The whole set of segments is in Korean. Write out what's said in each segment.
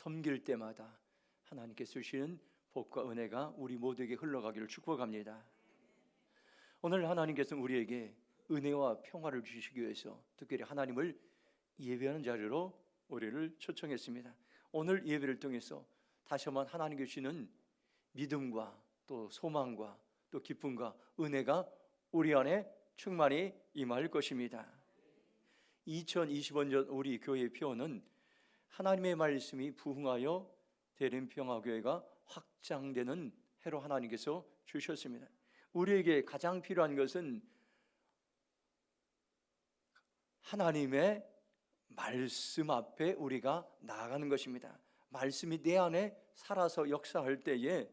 섬길 때마다 하나님께 주시는 복과 은혜가 우리 모두에게 흘러가기를 축복합니다. 오늘 하나님께서는 우리에게 은혜와 평화를 주시기 위해서 특별히 하나님을 예배하는 자리로 우리를 초청했습니다. 오늘 예배를 통해서 다시 한번 하나님께 주시는 믿음과 또 소망과 또 기쁨과 은혜가 우리 안에 충만히 임할 것입니다. 2025년 우리 교회의 표어는 하나님의 말씀이 부흥하여 대림평화교회가 확장되는 해로 하나님께서 주셨습니다. 우리에게 가장 필요한 것은 하나님의 말씀 앞에 우리가 나아가는 것입니다. 말씀이 내 안에 살아서 역사할 때에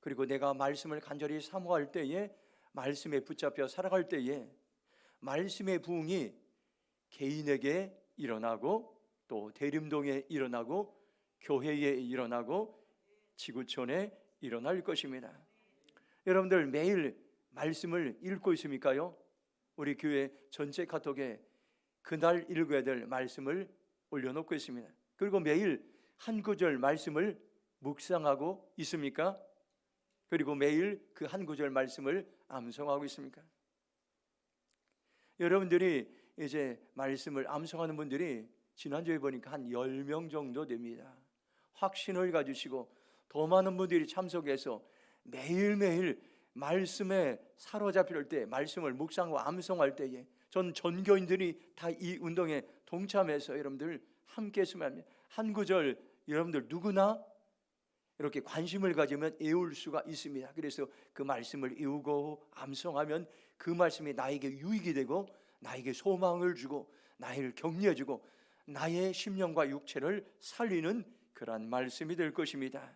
그리고 내가 말씀을 간절히 사모할 때에 말씀에 붙잡혀 살아갈 때에 말씀의 부흥이 개인에게 일어나고 또 대림동에 일어나고 교회에 일어나고 지구촌에 일어날 것입니다. 여러분들 매일 말씀을 읽고 있습니까요? 우리 교회 전체 카톡에 그날 읽어야 될 말씀을 올려놓고 있습니다. 그리고 매일 한 구절 말씀을 묵상하고 있습니까? 그리고 매일 그 한 구절 말씀을 암송하고 있습니까? 여러분들이 이제 말씀을 암송하는 분들이 지난주에 보니까 한 10명 정도 됩니다. 확신을 가지시고 더 많은 분들이 참석해서 매일매일 말씀에 사로잡힐 때 말씀을 묵상하고 암송할 때에 전 전교인들이 다 이 운동에 동참해서 여러분들 함께 했으면. 한 구절 여러분들 누구나 이렇게 관심을 가지면 애울 수가 있습니다. 그래서 그 말씀을 외우고 암송하면 그 말씀이 나에게 유익이 되고 나에게 소망을 주고 나를 격려해 주고 나의 심령과 육체를 살리는 그러한 말씀이 될 것입니다.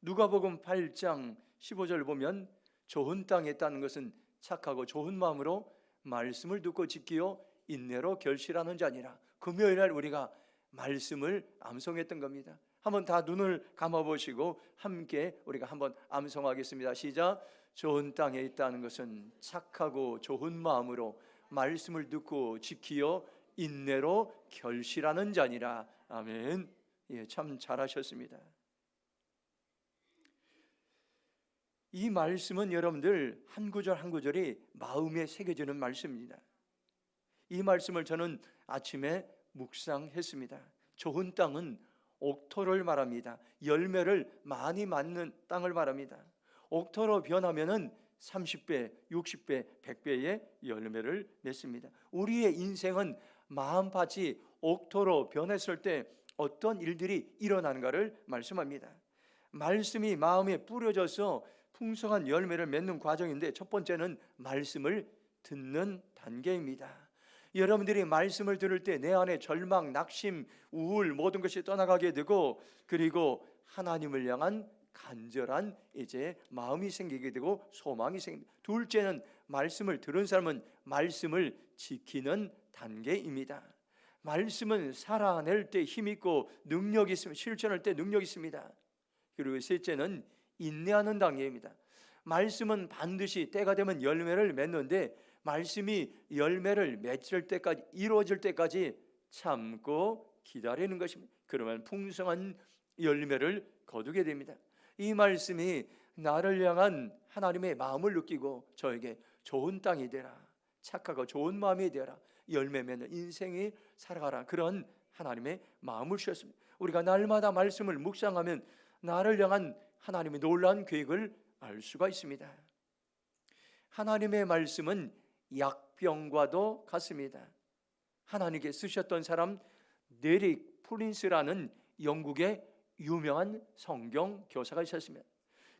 누가복음 8장 15절 보면 좋은 땅에 있다는 것은 착하고 좋은 마음으로 말씀을 듣고 지키어 인내로 결실하는 자니라. 금요일 날 우리가 말씀을 암송했던 겁니다. 한번 다 눈을 감아 보시고 함께 우리가 한번 암송하겠습니다. 시작. 좋은 땅에 있다는 것은 착하고 좋은 마음으로 말씀을 듣고 지키어 인내로 결실하는 자니라. 아멘. 예, 참 잘하셨습니다. 이 말씀은 여러분들 한 구절 한 구절이 마음에 새겨지는 말씀입니다. 이 말씀을 저는 아침에 묵상했습니다. 좋은 땅은 옥토를 말합니다. 열매를 많이 맞는 땅을 말합니다. 옥토로 변하면은 30배, 60배, 100배의 열매를 맺습니다. 우리의 인생은 마음밭이 옥토로 변했을 때 어떤 일들이 일어나는가를 말씀합니다. 말씀이 마음에 뿌려져서 풍성한 열매를 맺는 과정인데 첫 번째는 말씀을 듣는 단계입니다. 여러분들이 말씀을 들을 때 내 안에 절망, 낙심, 우울 모든 것이 떠나가게 되고 그리고 하나님을 향한 간절한 이제 마음이 생기게 되고 소망이 생깁니다. 둘째는 말씀을 들은 사람은 말씀을 지키는 단계입니다. 말씀은 살아낼 때 힘 있고 능력 있습니다. 실천할 때 능력 있습니다. 그리고 셋째는 인내하는 단계입니다. 말씀은 반드시 때가 되면 열매를 맺는데 말씀이 열매를 맺을 때까지 이루어질 때까지 참고 기다리는 것입니다. 그러면 풍성한 열매를 거두게 됩니다. 이 말씀이 나를 향한 하나님의 마음을 느끼고 저에게 좋은 땅이 되라. 착하고 좋은 마음이 되라. 열매 맺는 인생이 살아가라. 그런 하나님의 마음을 주셨습니다. 우리가 날마다 말씀을 묵상하면 나를 향한 하나님의 놀라운 계획을 알 수가 있습니다. 하나님의 말씀은 약병과도 같습니다. 하나님께 쓰셨던 사람 네릭 프린스라는 영국의 유명한 성경 교사가 있었습니다.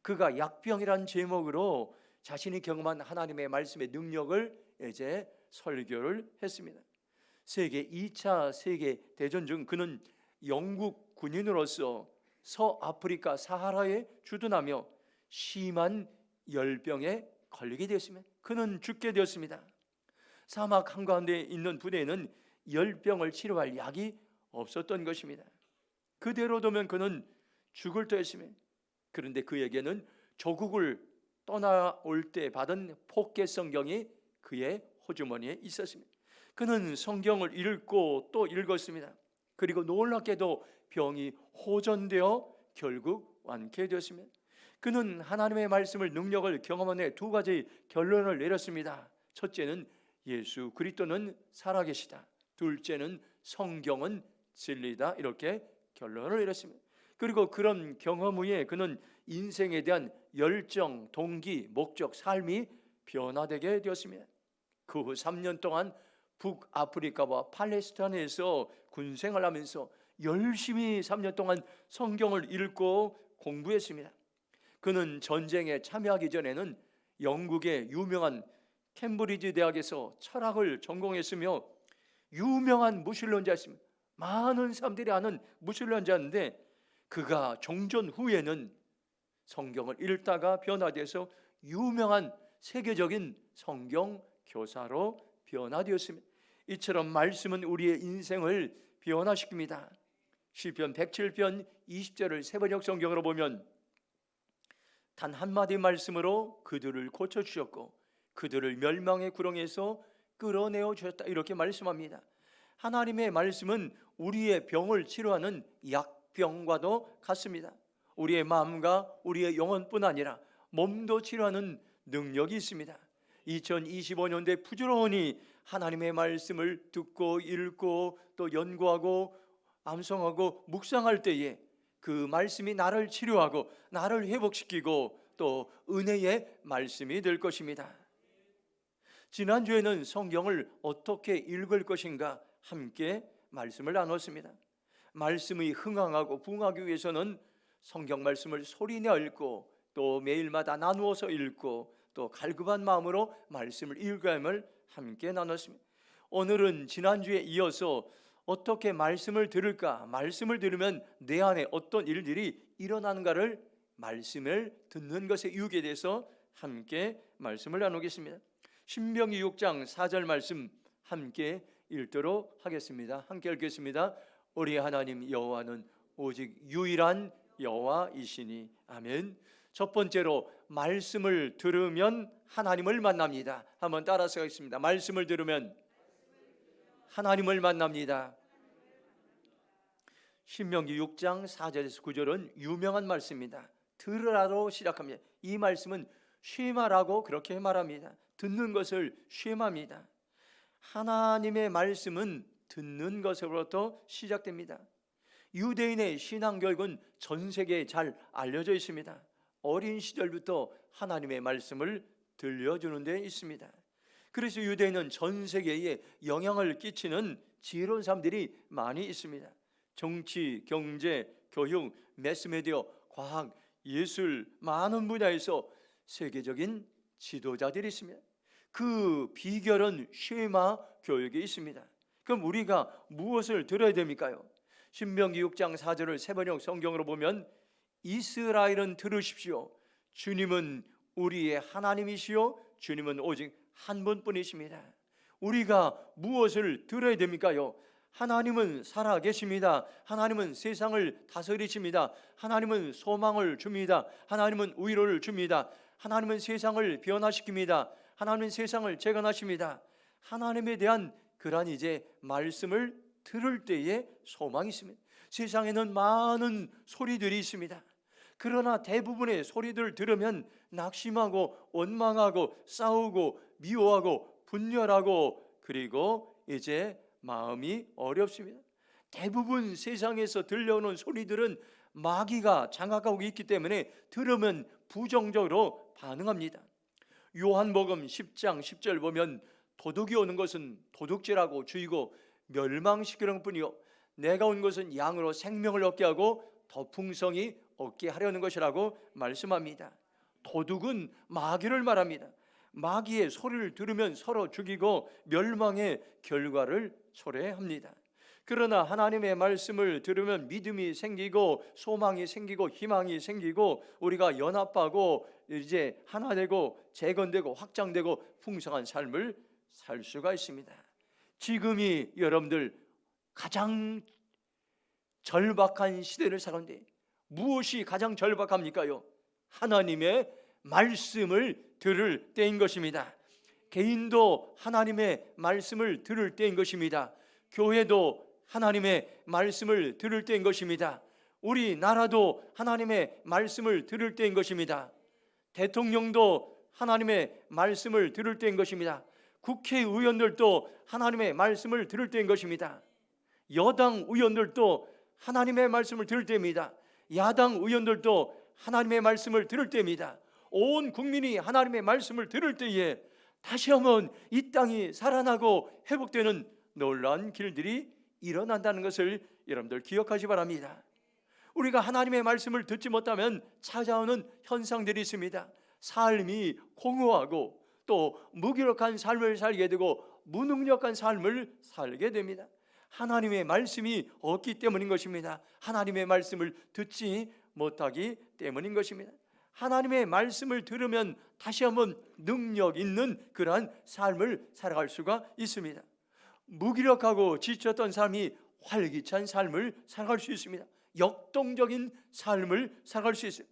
그가 약병이란 제목으로 자신이 경험한 하나님의 말씀의 능력을 이제 설교를 했습니다. 세계 2차 세계 대전 중 그는 영국 군인으로서 서아프리카 사하라에 주둔하며 심한 열병에 걸리게 되었습니다. 그는 죽게 되었습니다. 사막 한가운데 있는 부대에는 열병을 치료할 약이 없었던 것입니다. 그대로 두면 그는 죽을 터였으며 그런데 그에게는 조국을 떠나올 때 받은 포켓 성경이 그의 호주머니에 있었습니다. 그는 성경을 읽고 또 읽었습니다. 그리고 놀랍게도 병이 호전되어 결국 완쾌되었습니다. 그는 하나님의 말씀을 능력을 경험한 후에 두 가지 결론을 내렸습니다. 첫째는 예수 그리스도는 살아계시다. 둘째는 성경은 진리다. 이렇게 결론을 내렸습니다. 그리고 그런 경험 후에 그는 인생에 대한 열정, 동기, 목적, 삶이 변화되게 되었습니다. 그 후 3년 동안 북아프리카와 팔레스타인에서 군생활 하면서 열심히 3년 동안 성경을 읽고 공부했습니다. 그는 전쟁에 참여하기 전에는 영국의 유명한 캠브리지 대학에서 철학을 전공했으며 유명한 무신론자였습니다. 많은 사람들이 아는 무신론자인데 그가 종전 후에는 성경을 읽다가 변화돼서 유명한 세계적인 성경 교사로 변화되었습니다. 이처럼 말씀은 우리의 인생을 변화시킵니다. 시편 107편 20절을 세번역 성경으로 보면 단 한마디 말씀으로 그들을 고쳐 주셨고 그들을 멸망의 구렁에서 끌어내어 주셨다 이렇게 말씀합니다. 하나님의 말씀은 우리의 병을 치료하는 약병과도 같습니다. 우리의 마음과 우리의 영혼뿐 아니라 몸도 치료하는 능력이 있습니다. 2025년도에 부지런히 하나님의 말씀을 듣고 읽고 또 연구하고 암송하고 묵상할 때에 그 말씀이 나를 치료하고 나를 회복시키고 또 은혜의 말씀이 될 것입니다. 지난주에는 성경을 어떻게 읽을 것인가 함께 말씀을 나눴습니다. 말씀이 흥황하고 부흥하기 위해서는 성경 말씀을 소리내 읽고 또 매일마다 나누어서 읽고 또 갈급한 마음으로 말씀을 읽어야함을 함께 나눴습니다. 오늘은 지난주에 이어서 어떻게 말씀을 들을까? 말씀을 들으면 내 안에 어떤 일들이 일어나는가를 말씀을 듣는 것에 유익에 대해서 함께 말씀을 나누겠습니다. 신명기 6장 4절 말씀 함께 읽도록 하겠습니다. 함께 읽겠습니다. 우리 하나님 여호와는 오직 유일한 여호와이시니 아멘. 첫 번째로 말씀을 들으면 하나님을 만납니다. 한번 따라서 하겠습니다. 말씀을 들으면 하나님을 만납니다. 신명기 6장 4절에서 9절은 유명한 말씀입니다. 들으라로 시작합니다. 이 말씀은 쉐마라고 그렇게 말합니다. 듣는 것을 쉐마입니다. 하나님의 말씀은 듣는 것으로부터 시작됩니다. 유대인의 신앙 교육은 전 세계에 잘 알려져 있습니다. 어린 시절부터 하나님의 말씀을 들려주는 데 있습니다. 그래서 유대인은 전 세계에 영향을 끼치는 지혜로운 사람들이 많이 있습니다. 정치, 경제, 교육, 매스미디어, 과학, 예술 많은 분야에서 세계적인 지도자들이 있습니다. 그 비결은 쉐마 교육에 있습니다. 그럼 우리가 무엇을 들어야 됩니까요? 신명기 6장 4절을 세번역 성경으로 보면 이스라엘은 들으십시오. 주님은 우리의 하나님이시요 주님은 오직 한 분뿐이십니다. 우리가 무엇을 들어야 됩니까요? 하나님은 살아 계십니다. 하나님은 세상을 다스리십니다. 하나님은 소망을 줍니다. 하나님은 위로를 줍니다. 하나님은 세상을 변화시킵니다. 하나님은 세상을 재건하십니다. 하나님에 대한 그러한 이제 말씀을 들을 때에 소망이 있습니다. 세상에는 많은 소리들이 있습니다. 그러나 대부분의 소리들을 들으면 낙심하고 원망하고 싸우고 미워하고 분열하고 그리고 이제 마음이 어렵습니다. 대부분 세상에서 들려오는 소리들은 마귀가 장악하고 있기 때문에 들으면 부정적으로 반응합니다. 요한복음 10장 10절 보면 도둑이 오는 것은 도둑질하고 죽이고 멸망시키는 뿐이요 내가 온 것은 양으로 생명을 얻게 하고 더 풍성히 얻게 하려는 것이라고 말씀합니다. 도둑은 마귀를 말합니다. 마귀의 소리를 들으면 서로 죽이고 멸망의 결과를 초래합니다. 그러나 하나님의 말씀을 들으면 믿음이 생기고 소망이 생기고 희망이 생기고 우리가 연합하고 이제 하나 되고 재건되고 확장되고 풍성한 삶을 살 수가 있습니다. 지금이 여러분들 가장 절박한 시대를 살는데 무엇이 가장 절박합니까요? 하나님의 말씀을 들을 때인 것입니다. 개인도 하나님의 말씀을 들을 때인 것입니다. 교회도 하나님의 말씀을 들을 때인 것입니다. 우리 나라도 하나님의 말씀을 들을 때인 것입니다. 대통령도 하나님의 말씀을 들을 때인 것입니다. 국회의원들도 하나님의 말씀을 들을 때인 것입니다. 여당 의원들도 하나님의 말씀을 들을 때입니다. 야당 의원들도 하나님의 말씀을 들을 때입니다. 온 국민이 하나님의 말씀을 들을 때에 다시 한번 이 땅이 살아나고 회복되는 놀라운 길들이 일어난다는 것을 여러분들 기억하시 바랍니다. 우리가 하나님의 말씀을 듣지 못하면 찾아오는 현상들이 있습니다. 삶이 공허하고 또 무기력한 삶을 살게 되고 무능력한 삶을 살게 됩니다. 하나님의 말씀이 없기 때문인 것입니다. 하나님의 말씀을 듣지 못하기 때문인 것입니다. 하나님의 말씀을 들으면 다시 한번 능력 있는 그러한 삶을 살아갈 수가 있습니다. 무기력하고 지쳤던 삶이 활기찬 삶을 살아갈 수 있습니다. 역동적인 삶을 살아갈 수 있어요.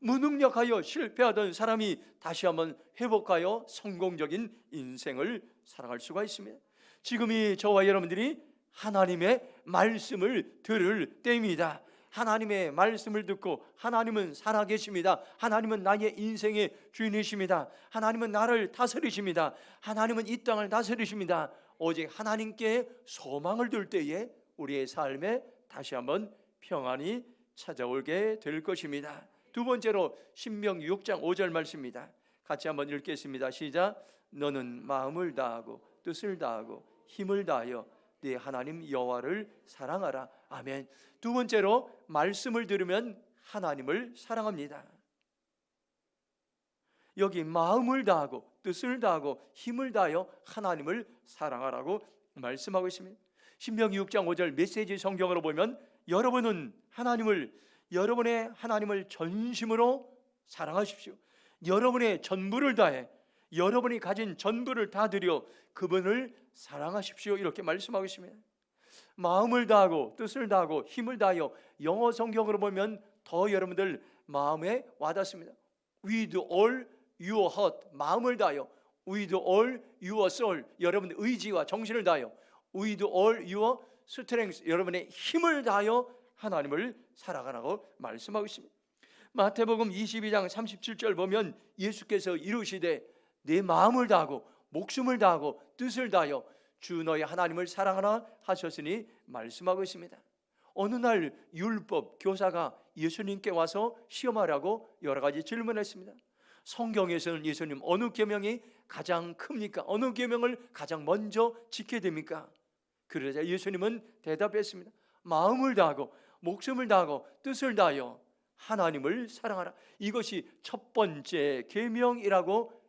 무능력하여 실패하던 사람이 다시 한번 회복하여 성공적인 인생을 살아갈 수가 있습니다. 지금이 저와 여러분들이 하나님의 말씀을 들을 때입니다. 하나님의 말씀을 듣고 하나님은 살아계십니다. 하나님은 나의 인생의 주인이십니다. 하나님은 나를 다스리십니다. 하나님은 이 땅을 다스리십니다. 오직 하나님께 소망을 둘 때에 우리의 삶에 다시 한번 평안이 찾아오게 될 것입니다. 두 번째로 신명기 6장 5절 말씀입니다. 같이 한번 읽겠습니다. 시작. 너는 마음을 다하고 뜻을 다하고 힘을 다하여 네 하나님 여호와를 사랑하라. 아멘. 두 번째로 말씀을 들으면 하나님을 사랑합니다. 여기 마음을 다하고 뜻을 다하고 힘을 다하여 하나님을 사랑하라고 말씀하고 있습니다. 신명기 6장 5절 메시지 성경으로 보면 여러분은 하나님을 여러분의 하나님을 전심으로 사랑하십시오. 여러분의 전부를 다해 여러분이 가진 전부를 다 드려 그분을 사랑하십시오. 이렇게 말씀하고 있습니다. 마음을 다하고 뜻을 다하고 힘을 다하여 영어 성경으로 보면 더 여러분들 마음에 와닿습니다. With all your heart 마음을 다하여 with all your soul 여러분의 의지와 정신을 다하여 with all your strength 여러분의 힘을 다하여 하나님을 살아가라고 말씀하고 있습니다. 마태복음 22장 37절 보면 예수께서 이루시되 내 마음을 다하고 목숨을 다하고 뜻을 다하여 주 너의 하나님을 사랑하라 하셨으니 말씀하고 있습니다. 어느 날 율법 교사가 예수님께 와서 시험하라고 여러 가지 질문했습니다. 성경에서는 예수님 어느 계명이 가장 큽니까? 어느 계명을 가장 먼저 지켜야 됩니까? 그러자 예수님은 대답했습니다. 마음을 다하고 목숨을 다하고 뜻을 다하여 하나님을 사랑하라. 이것이 첫 번째 계명이라고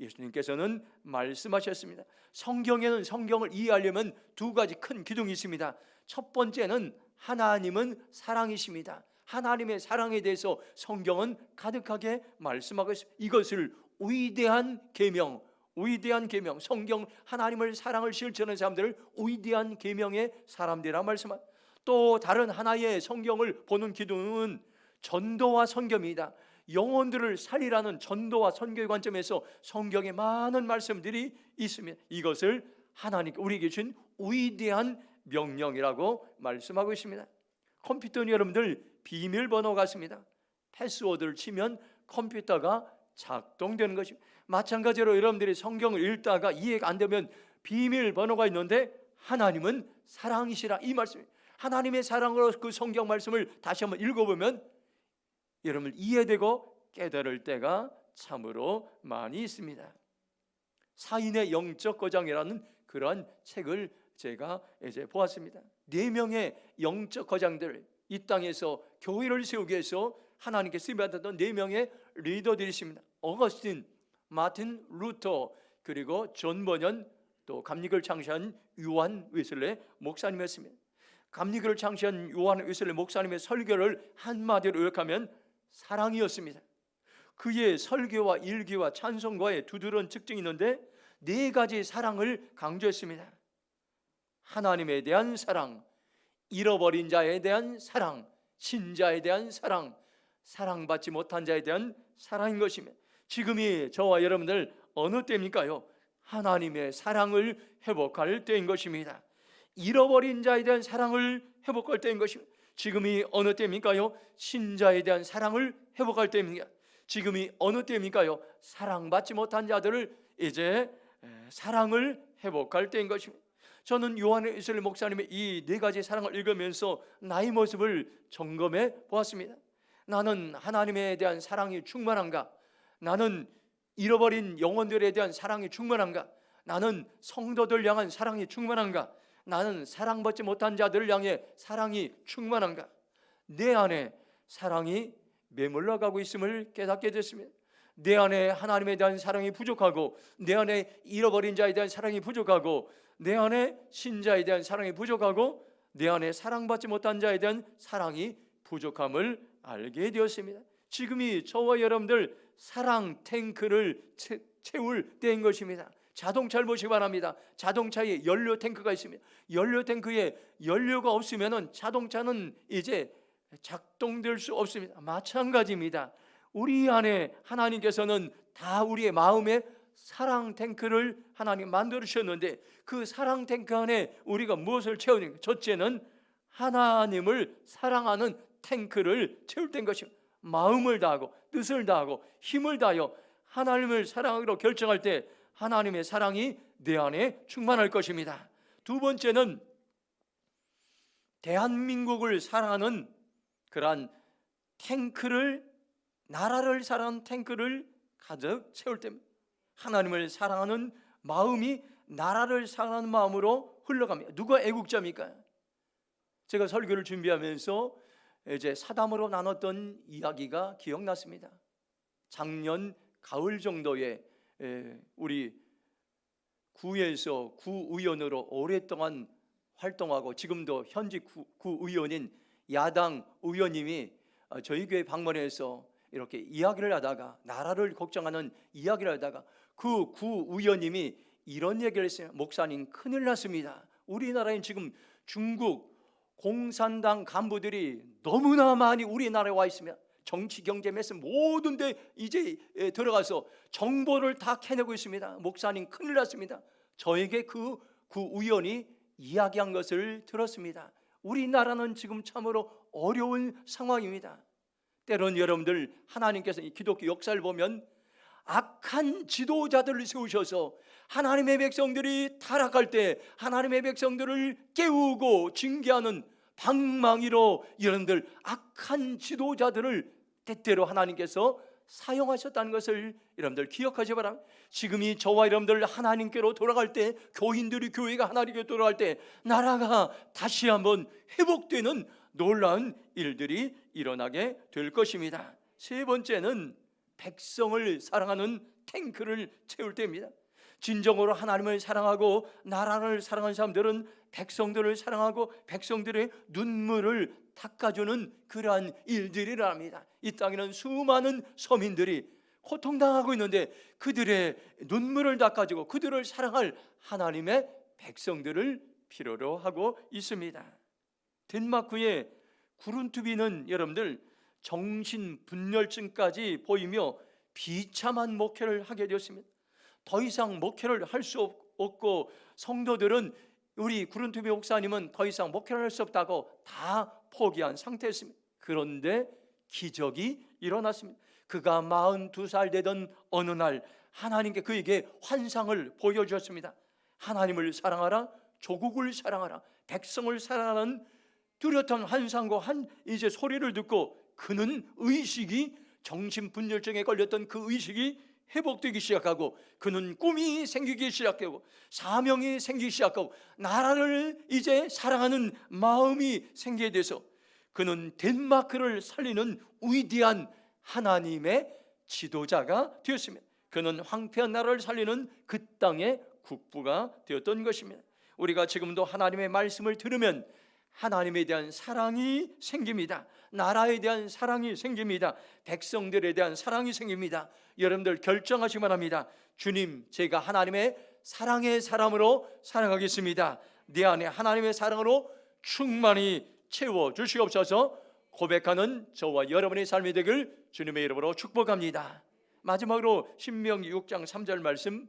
예수님께서는 말씀하셨습니다. 성경에는 성경을 이해하려면 두 가지 큰 기둥이 있습니다. 첫 번째는 하나님은 사랑이십니다. 하나님의 사랑에 대해서 성경은 가득하게 말씀하고 있습니다. 이것을 위대한 계명, 위대한 계명, 성경 하나님을 사랑을 실천하는 사람들을 위대한 계명의 사람들이라 말씀합니다. 또 다른 하나의 성경을 보는 기둥은 전도와 선교입니다. 영혼들을 살리라는 전도와 선교의 관점에서 성경에 많은 말씀들이 있습니다. 이것을 하나님 우리에게 준 위대한 명령이라고 말씀하고 있습니다. 컴퓨터는 여러분들 비밀번호 같습니다. 패스워드를 치면 컴퓨터가 작동되는 것입니다. 마찬가지로 여러분들이 성경을 읽다가 이해가 안 되면 비밀번호가 있는데 하나님은 사랑이시라 이 말씀. 하나님의 사랑으로 그 성경 말씀을 다시 한번 읽어보면 여러분 이해되고 깨달을 때가 참으로 많이 있습니다. 사인의 영적 거장이라는 그러한 책을 제가 이제 보았습니다. 네 명의 영적 거장들 이 땅에서 교회를 세우기 위해서 하나님께 쓰임 받았던 네 명의 리더들이 있습니다. 어거스틴, 마틴 루터 그리고 존 버년 또 감리교를 창시한 요한 웨슬레 목사님이었습니다. 감리교를 창시한 요한 웨슬레 목사님의 설교를 한마디로 요약하면 사랑이었습니다. 그의 설교와 일기와 찬송과의 두드러운 특징이 있는데 네 가지 사랑을 강조했습니다. 하나님에 대한 사랑, 잃어버린 자에 대한 사랑, 신자에 대한 사랑, 사랑받지 못한 자에 대한 사랑인 것이며 지금이 저와 여러분들 어느 때입니까요? 하나님의 사랑을 회복할 때인 것입니다. 잃어버린 자에 대한 사랑을 회복할 때인 것입니다. 지금이 어느 때입니까요? 신자에 대한 사랑을 회복할 때입니다. 지금이 어느 때입니까요? 사랑받지 못한 자들을 이제 에, 사랑을 회복할 때인 것입니다. 저는 요한의 이슬 목사님의 이 네 가지 사랑을 읽으면서 나의 모습을 점검해 보았습니다. 나는 하나님에 대한 사랑이 충만한가? 나는 잃어버린 영혼들에 대한 사랑이 충만한가? 나는 성도들 향한 사랑이 충만한가? 나는 사랑받지 못한 자들을 향해 사랑이 충만한가? 내 안에 사랑이 메물러 가고 있음을 깨닫게 됐습니다. 내 안에 하나님에 대한 사랑이 부족하고 내 안에 잃어버린 자에 대한 사랑이 부족하고 내 안에 신자에 대한 사랑이 부족하고 내 안에 사랑받지 못한 자에 대한 사랑이 부족함을 알게 되었습니다. 지금이 저와 여러분들 사랑 탱크를 채, 채울 때인 것입니다. 자동차를 보시기 바랍니다. 자동차에 연료 탱크가 있습니다. 연료 탱크에 연료가 없으면은 자동차는 이제 작동될 수 없습니다. 마찬가지입니다. 우리 안에 하나님께서는 다 우리의 마음에 사랑 탱크를 하나님 만들으셨는데 그 사랑 탱크 안에 우리가 무엇을 채우는 첫째는 하나님을 사랑하는 탱크를 채울 땐 것입니다. 마음을 다하고 뜻을 다하고 힘을 다하여 하나님을 사랑하기로 결정할 때 하나님의 사랑이 내 안에 충만할 것입니다. 두 번째는 대한민국을 사랑하는 그러한 탱크를 나라를 사랑하는 탱크를 가득 채울 때 하나님을 사랑하는 마음이 나라를 사랑하는 마음으로 흘러갑니다. 누가 애국자입니까? 제가 설교를 준비하면서 이제 사담으로 나눴던 이야기가 기억났습니다. 작년 가을 정도에 에, 우리 구에서 구의원으로 오랫동안 활동하고 지금도 현직 구, 구의원인 야당 의원님이 어, 저희 교회 방문해서 이렇게 이야기를 하다가 나라를 걱정하는 이야기를 하다가 그 구의원님이 이런 얘기를 했어요. 목사님 큰일 났습니다. 우리나라엔 지금 중국 공산당 간부들이 너무나 많이 우리나라에 와 있으며 정치 경제 매스 모든 데 이제 에, 들어가서 정보를 다 캐내고 있습니다. 목사님 큰일 났습니다. 저에게 그, 그 우연히 이야기한 것을 들었습니다. 우리나라는 지금 참으로 어려운 상황입니다. 때론 여러분들 하나님께서 이 기독교 역사를 보면 악한 지도자들을 세우셔서 하나님의 백성들이 타락할 때 하나님의 백성들을 깨우고 징계하는 방망이로 여러분들 악한 지도자들을 때때로 하나님께서 사용하셨다는 것을 여러분들 기억하시 바랍니다. 지금이 저와 여러분들 하나님께로 돌아갈 때 교인들이 교회가 하나님께 돌아갈 때 나라가 다시 한번 회복되는 놀라운 일들이 일어나게 될 것입니다. 세 번째는 백성을 사랑하는 탱크를 채울 때입니다. 진정으로 하나님을 사랑하고 나라를 사랑하는 사람들은 백성들을 사랑하고 백성들의 눈물을 닦아주는 그러한 일들이랍니다. 이 땅에는 수많은 서민들이 고통당하고 있는데 그들의 눈물을 닦아주고 그들을 사랑할 하나님의 백성들을 필요로 하고 있습니다. 덴마크의 구룬투비는 여러분들 정신 분열증까지 보이며 비참한 목회를 하게 되었습니다. 더 이상 목회를 할 수 없고 성도들은 우리 구른투비 목사님은 더 이상 목회를 할 수 없다고 다 포기한 상태였습니다. 그런데 기적이 일어났습니다. 그가 42살 되던 어느 날 하나님께 그에게 환상을 보여주었습니다. 하나님을 사랑하라, 조국을 사랑하라, 백성을 사랑하는 뚜렷한 환상과 한 이제 소리를 듣고 그는 의식이 정신분열증에 걸렸던 그 의식이 회복되기 시작하고 그는 꿈이 생기기 시작하고 사명이 생기기 시작하고 나라를 이제 사랑하는 마음이 생기게 돼서 그는 덴마크를 살리는 위대한 하나님의 지도자가 되었습니다. 그는 황폐한 나라를 살리는 그 땅의 국부가 되었던 것입니다. 우리가 지금도 하나님의 말씀을 들으면 하나님에 대한 사랑이 생깁니다. 나라에 대한 사랑이 생깁니다. 백성들에 대한 사랑이 생깁니다. 여러분들 결정하시기 바랍니다. 주님, 제가 하나님의 사랑의 사람으로 살아가겠습니다. 내 안에 하나님의 사랑으로 충만히 채워 주시옵소서. 고백하는 저와 여러분의 삶이 되길 주님의 이름으로 축복합니다. 마지막으로 신명기 6장 3절 말씀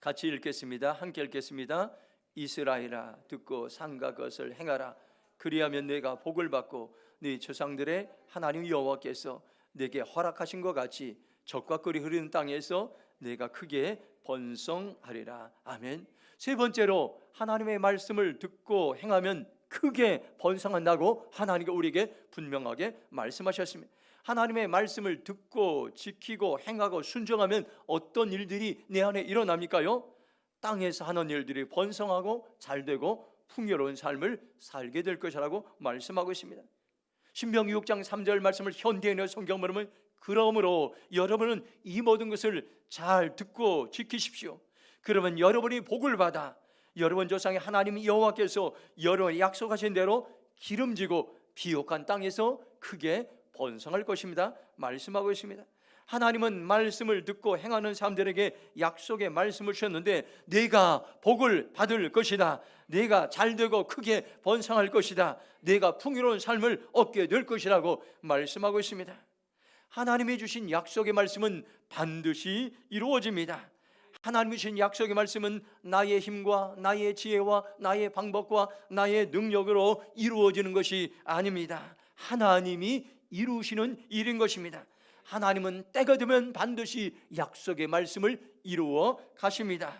같이 읽겠습니다. 함께 읽겠습니다. 이스라엘아 듣고 상가 것을 행하라 그리하면 내가 복을 받고 네 조상들의 하나님 여호와께서 내게 허락하신 것 같이 적과 꿀이 흐르는 땅에서 내가 크게 번성하리라 아멘 세 번째로 하나님의 말씀을 듣고 행하면 크게 번성한다고 하나님께 우리에게 분명하게 말씀하셨습니다 하나님의 말씀을 듣고 지키고 행하고 순종하면 어떤 일들이 내 안에 일어납니까요? 땅에서 하는 일들이 번성하고 잘되고 풍요로운 삶을 살게 될 것이라고 말씀하고 있습니다. 신명기 6장 3절 말씀을 현대인의 성경으로 보면 그러므로 여러분은 이 모든 것을 잘 듣고 지키십시오. 그러면 여러분이 복을 받아 여러분 조상의 하나님 여호와께서 여러분이 약속하신 대로 기름지고 비옥한 땅에서 크게 번성할 것입니다. 말씀하고 있습니다. 하나님은 말씀을 듣고 행하는 사람들에게 약속의 말씀을 주셨는데 내가 복을 받을 것이다. 내가 잘 되고 크게 번성할 것이다. 내가 풍요로운 삶을 얻게 될 것이라고 말씀하고 있습니다. 하나님이 주신 약속의 말씀은 반드시 이루어집니다. 하나님이 주신 약속의 말씀은 나의 힘과 나의 지혜와 나의 방법과 나의 능력으로 이루어지는 것이 아닙니다. 하나님이 이루시는 일인 것입니다. 하나님은 때가 되면 반드시 약속의 말씀을 이루어 가십니다.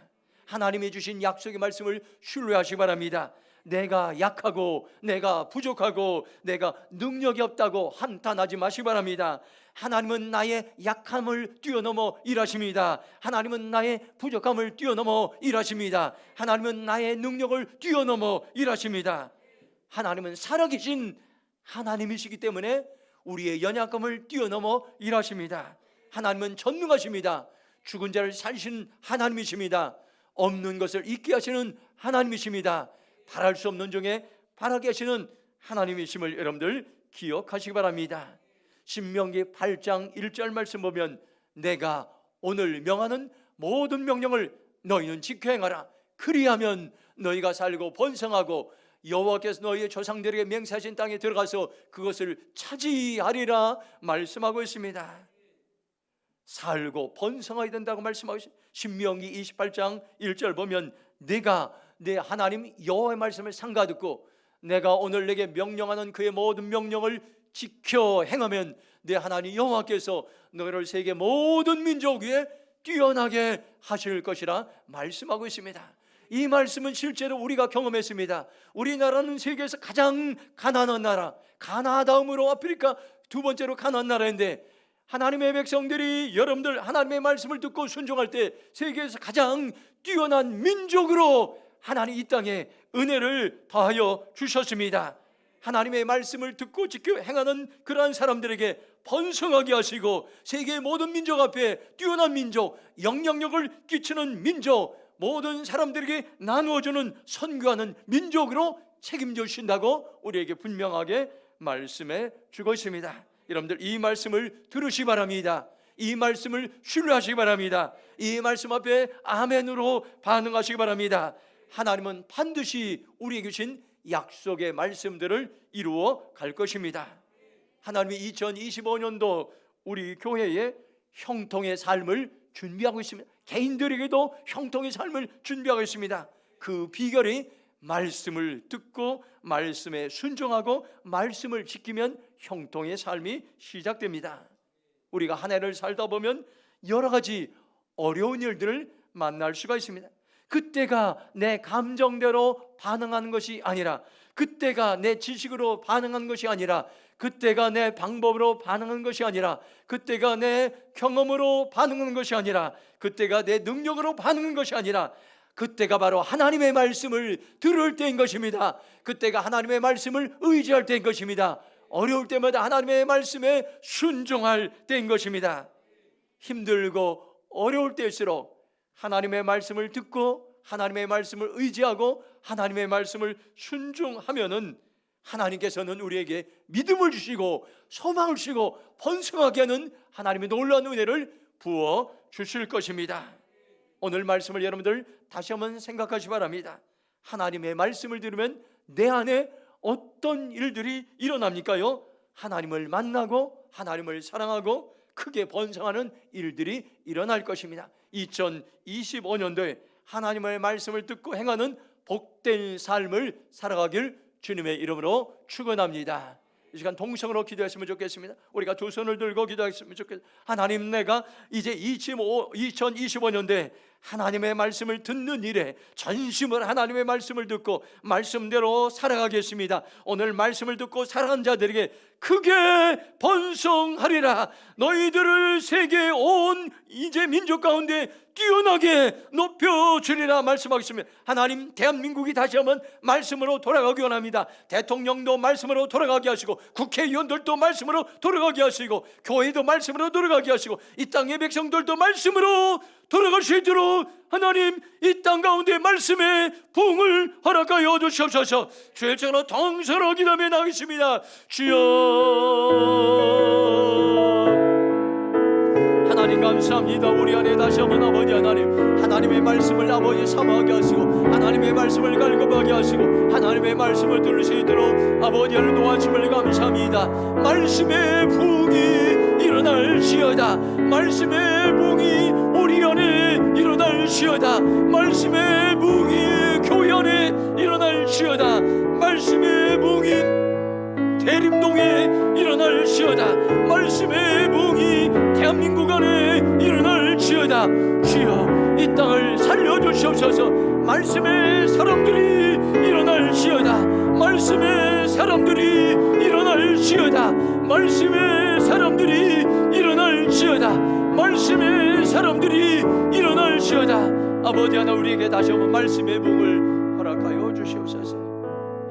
하나님이 주신 약속의 말씀을 신뢰하시기 바랍니다. 내가 약하고 내가 부족하고 내가 능력이 없다고 한탄하지 마시기 바랍니다. 하나님은 나의 약함을 뛰어넘어 일하십니다. 하나님은 나의 부족함을 뛰어넘어 일하십니다. 하나님은 나의 능력을 뛰어넘어 일하십니다. 하나님은 살아계신 하나님이시기 때문에 우리의 연약함을 뛰어넘어 일하십니다. 하나님은 전능하십니다. 죽은 자를 살리신 하나님이십니다. 없는 것을 있게 하시는 하나님이십니다. 바랄 수 없는 중에 바라게 하시는 하나님이심을 여러분들 기억하시기 바랍니다. 신명기 8장 1절 말씀 보면 내가 오늘 명하는 모든 명령을 너희는 지켜 행하라. 그리하면 너희가 살고 번성하고 여호와께서 너희의 조상들에게 맹세하신 땅에 들어가서 그것을 차지하리라 말씀하고 있습니다. 살고 번성하게 된다고 말씀하고 있습니다. 신명기 28장 1절 보면 내가 내 하나님 여호와의 말씀을 상가 듣고 내가 오늘 내게 명령하는 그의 모든 명령을 지켜 행하면 내 하나님 여호와께서 너희를 세계 모든 민족 위에 뛰어나게 하실 것이라 말씀하고 있습니다. 이 말씀은 실제로 우리가 경험했습니다. 우리나라는 세계에서 가장 가난한 나라, 가나 다음으로 아프리카 두 번째로 가난한 나라인데 하나님의 백성들이 여러분들 하나님의 말씀을 듣고 순종할 때 세계에서 가장 뛰어난 민족으로 하나님 이 땅에 은혜를 더하여 주셨습니다. 하나님의 말씀을 듣고 지켜 행하는 그러한 사람들에게 번성하게 하시고 세계 모든 민족 앞에 뛰어난 민족, 영향력을 끼치는 민족, 모든 사람들에게 나누어주는 선교하는 민족으로 책임져 주신다고 우리에게 분명하게 말씀해 주고 있습니다. 여러분들 이 말씀을 들으시 기 바랍니다. 이 말씀을 신뢰하시기 바랍니다. 이 말씀 앞에 아멘으로 반응하시기 바랍니다. 하나님은 반드시 우리에게 주신 약속의 말씀들을 이루어 갈 것입니다. 하나님이 2025년도 우리 교회에 형통의 삶을 준비하고 있습니다. 개인들에게도 형통의 삶을 준비하고 있습니다. 그 비결이 말씀을 듣고 말씀에 순종하고 말씀을 지키면 형통의 삶이 시작됩니다. 우리가 한 해를 살다 보면 여러 가지 어려운 일들을 만날 수가 있습니다. 그때가 내 감정대로 반응하는 것이 아니라 그때가 내 지식으로 반응하는 것이 아니라 그때가 내 방법으로 반응하는 것이 아니라 그때가 내 경험으로 반응하는 것이 아니라 그때가 내 능력으로 반응하는 것이 아니라 그때가 바로 하나님의 말씀을 들을 때인 것입니다. 그때가 하나님의 말씀을 의지할 때인 것입니다. 어려울 때마다 하나님의 말씀에 순종할 때인 것입니다. 힘들고 어려울 때일수록 하나님의 말씀을 듣고 하나님의 말씀을 의지하고 하나님의 말씀을 순종하면은 하나님께서는 우리에게 믿음을 주시고 소망을 주시고 번성하게 하는 하나님의 놀라운 은혜를 부어 주실 것입니다. 오늘 말씀을 여러분들 다시 한번 생각하시 바랍니다. 하나님의 말씀을 들으면 내 안에 어떤 일들이 일어납니까요? 하나님을 만나고 하나님을 사랑하고 크게 번성하는 일들이 일어날 것입니다. 2025년도에 하나님의 말씀을 듣고 행하는 복된 삶을 살아가길 주님의 이름으로 축원합니다. 이 시간 동성으로 기도했으면 좋겠습니다. 우리가 두 손을 들고 기도했으면 좋겠습니다. 하나님 내가 이제 25, 2025년도에 하나님의 말씀을 듣는 일에 전심으로 하나님의 말씀을 듣고 말씀대로 살아가겠습니다. 오늘 말씀을 듣고 살아간 자들에게 크게 번성하리라. 너희들을 세계 온 이제 민족 가운데 뛰어나게 높여주리라 말씀하겠습니다. 하나님 대한민국이 다시 한번 말씀으로 돌아가기 원합니다. 대통령도 말씀으로 돌아가게 하시고 국회의원들도 말씀으로 돌아가게 하시고 교회도 말씀으로 돌아가게 하시고 이 땅의 백성들도 말씀으로 돌아갈 수 있도록 하나님 이 땅 가운데 말씀의 부흥을 허락하여 주시옵소서 주의 전로 동서로 기도하며 나가겠습니다 주여 하나님 감사합니다. 우리 안에 다시 한번 아버지 하나님 하나님의 말씀을 아버지 삼하게 하시고 하나님의 말씀을 갈급하게 하시고 하나님의 말씀을 들을 수 있도록 아버지를 도와줌을 감사합니다. 말씀의 부흥이 일어날지어다. 말씀의 부흥이 우리 안에 일어날지어다. 말씀의 교회 안에 일어날지어다. 말씀의 부흥이 대림동에 일어날지어다. 말씀의 부흥이 대한민국 안에 일어날지어다. 주여 이 땅을 살려주시옵소서. 말씀의 사람들이 일어날지어다. 말씀의 사람들이 일어날지어다. 말씀의 사람들이 일어날지어다 말씀의 사람들이 일어날지어다 아버지 하나 우리에게 다시 한번 말씀의 부흥을 허락하여 주시옵소서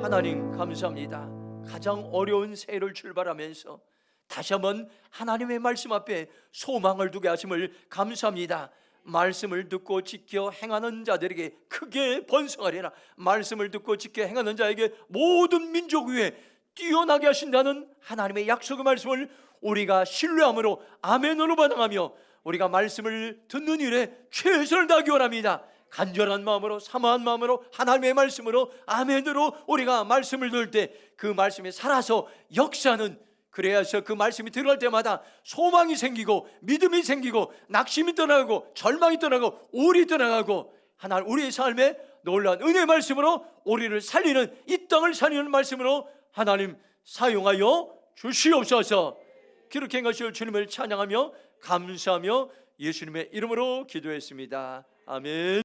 하나님 감사합니다. 가장 어려운 새해를 출발하면서 다시 한번 하나님의 말씀 앞에 소망을 두게 하심을 감사합니다. 말씀을 듣고 지켜 행하는 자들에게 크게 번성하리라. 말씀을 듣고 지켜 행하는 자에게 모든 민족 위에 뛰어나게 하신다는 하나님의 약속의 말씀을 우리가 신뢰함으로 아멘으로 반응하며 우리가 말씀을 듣는 일에 최선을 다하기 원합니다. 간절한 마음으로 사모한 마음으로 하나님의 말씀으로 아멘으로 우리가 말씀을 들을 때 그 말씀이 살아서 역사는 그래야서 그 말씀이 들어갈 때마다 소망이 생기고 믿음이 생기고 낙심이 떠나가고 절망이 떠나고 우울이 떠나가고 하나님 우리의 삶에 놀라운 은혜 말씀으로 우리를 살리는 이 땅을 살리는 말씀으로 하나님 사용하여 주시옵소서 기록한 것을 주님을 찬양하며 감사하며 예수님의 이름으로 기도했습니다. 아멘.